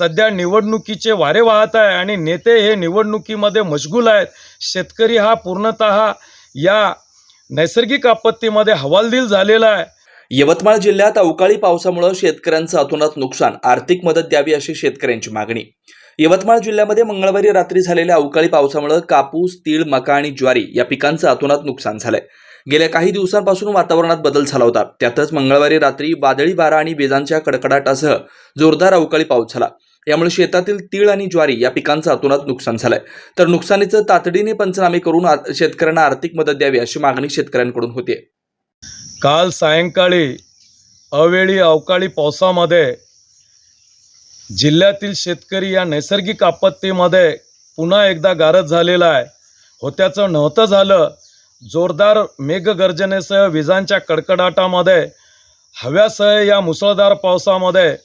सध्या निवडणुकीचे वारे वाहत आहे आणि नेते हे निवडणुकीमध्ये मशगूल आहेत. शेतकरी हा पूर्णत या नैसर्गिक आपत्तीमध्ये हवालदिल झालेला आहे. यवतमाळ जिल्ह्यात अवकाळी पावसामुळे शेतकऱ्यांचं अतोनात नुकसान आर्थिक मदत द्यावी अशी शेतकऱ्यांची मागणी. यवतमाळ जिल्ह्यामध्ये मंगळवारी रात्री झालेल्या अवकाळी पावसामुळे कापूस तीळ मका आणि ज्वारी या पिकांचं अतोनात नुकसान झालंय. गेल्या काही दिवसांपासून वातावरणात बदल झाला होता. त्यातच मंगळवारी रात्री वादळी वारा आणि विजांच्या कडकडाटासह जोरदार अवकाळी पाऊस झाला. यामुळे शेतातील तीळ आणि ज्वारी या पिकांचं अतोनात नुकसान झालंय. तर नुकसानीचं तातडीने पंचनामे करून शेतकऱ्यांना आर्थिक मदत द्यावी अशी मागणी शेतकऱ्यांकडून होते काल सायंकाळी अवेळी अवकाळी पावसामध्ये जिल्ह्यातील शेतकरी या नैसर्गिक आपत्तीमध्ये पुन्हा एकदा गारद झालेला आहे. होत्याचं नव्हतं झालं. जोरदार मेघगर्जनेसह विजांच्या कडकडाटामध्ये हव्यासह या मुसळधार पावसामध्ये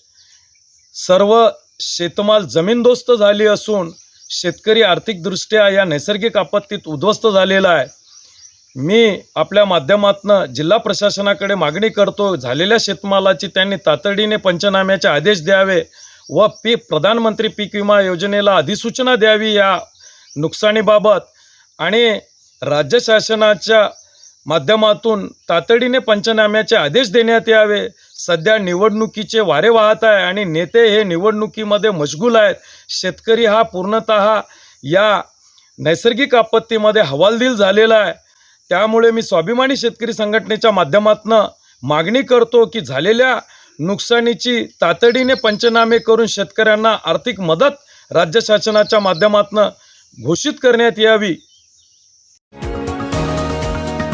सर्व शेतमाल जमीनदोस्त झाली असून शेतकरी आर्थिकदृष्ट्या या नैसर्गिक आपत्तीत उद्ध्वस्त झालेला आहे. मी आपल्या माध्यमातनं जिल्हा प्रशासनाकडे मागणी करतो झालेल्या शेतमालाची त्यांनी तातडीने पंचनाम्याचे आदेश द्यावे व पीक प्रधानमंत्री पीक विमा योजनेला अधिसूचना द्यावी या नुकसानीबाबत आणि राज्य शासनाच्या माध्यमातून तातडीने पंचनाम्याचे आदेश देण्यात यावे सध्या निवडणुकीचे वारे वाहत आहे आणि नेते हे निवडणुकीमध्ये मशगूल आहेत. शेतकरी हा पूर्णत या नैसर्गिक आपत्तीमध्ये हवालदिल झालेला आहे. त्यामुळे मी स्वाभिमानी शेतकरी संघटनेच्या माध्यमातून मागणी करतो की झालेल्या नुकसानीची तातडीने पंचनामे करून शेतकऱ्यांना आर्थिक मदत राज्य शासनाच्या माध्यमातून घोषित करण्यात यावी.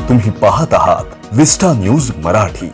तुम्ही पाहत आहात विस्टा न्यूज मराठी.